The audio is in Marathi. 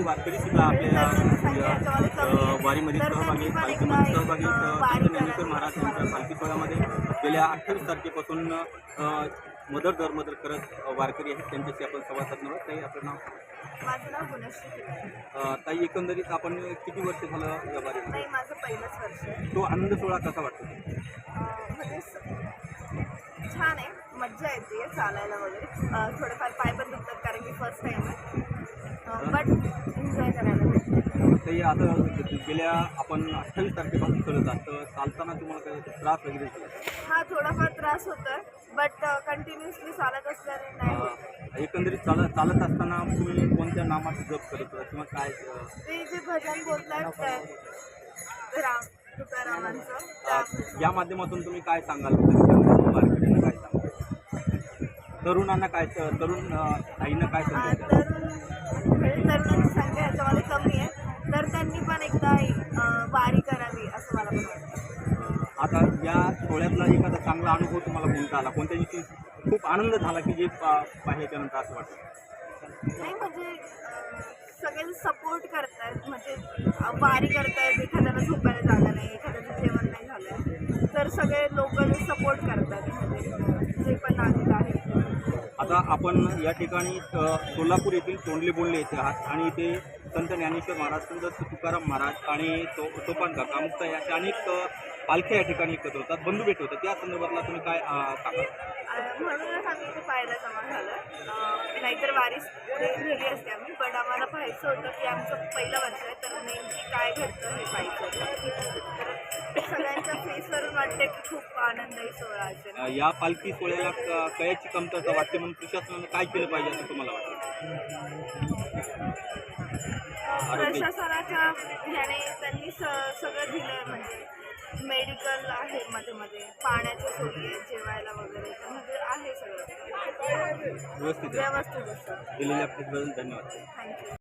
काही वारकरी सुद्धा आपल्या या, अ, वारीमध्ये सहभागी पालखीमध्ये सहभागी ज्ञानेश्वर महाराज यांच्या पालखी सोहळ्यामध्ये गेल्या अठ्ठावीस तारखेपासून मदर दर मदर करत वारकरी आहेत. त्यांच्याशी आपण संवाद साधणार आहोत. ताई आपलं नाव? माझं नाव गुणश्री केदारे. अ, ताई एकंदरीत आपण किती वर्ष झालं या वारीमध्ये? नाही माझं पहिलंच वर्ष आहे. तो आनंद सोहळा कसा वाटतो? म्हणजे छान आहे. मज्जा येते चालायला वगैरे. थोडेफार पाय पण दुखतात कारण की फर्स्ट टाईम आहे. ताई आता गेल्या आपण अठ्ठावीस तारखेपासून चालत आहात तर चालताना तुम्हाला काही त्रास वगैरे? हा थोडाफार त्रास होतोय बट कंटिन्युअसली चालत असल्याने नाही एकंदरीत चालत चालत असताना तुम्ही कोणत्या नामाचा जप करत होता किंवा काय ते जे भजन बोलतात ते राम तुकारामांचं. या माध्यमातून तुम्ही काय सांगाल? काय सांगाल? तरुणांना काय तरुण अ, ताईंना काय द्याल? तरुण तरुणांची संख्या ह्याच्यामध्ये कमी वारी करावी असं मला पण वाटतं. आता या सोहळ्यातला एखादा चांगला अनुभव तुम्हाला कोणता आला कोणत्या दिवशी खूप आनंद झाला की जे पाहिल्याच्यानंतर असं वाटतं? नाही म्हणजे सगळे सपोर्ट करतायत. म्हणजे वारी करतायत एखाद्याला झोपायला जागा नाही एखाद्याचं जेवण नाही झालं तर सगळे लोक सपोर्ट करतात. म्हणजे जे पण नागरिक आहेत आता आपण या ठिकाणी सोलापूर येथील तोंडले बोंडले येथे आहात आणि इथे संत ज्ञानेश्वर महाराज संत तुकाराम महाराज आणि तो सोपान काका मुक्ता या अनेक पालख्या या ठिकाणी एकत्र होतात बंधू भेट होतात. त्या संदर्भातला तुम्ही काय सांगा म्हणूनच आम्ही इथे पाहायला जमा झालं. नाहीतर वारीस नेली असते आम्ही पण आम्हाला पाहायचं होतं की आमचं पहिलं वर्ष आहे तर नेमकी काय घडतं हे पाहायचं होतं. तर वाटते की खूप आनंदही सोहळा असेल. अ, या पालखी सोहळ्याला क- कयाची कमतरता वाटते म्हणून प्रशासनानं काय केलं पाहिजे असं तुम्हाला वाटतं? प्रशासनाच्या ह्याने त्यांनी स सगळं दिलं म्हणजे मेडिकल आहे मध्ये मध्ये. पाण्याच्या सोयी आहे जेवायला वगैरे तर म्हणजे आहे सगळं. व्यवस्थित आहे. व्यवस्थित असतं दिलेल्या धन्यवाद. थँक्यू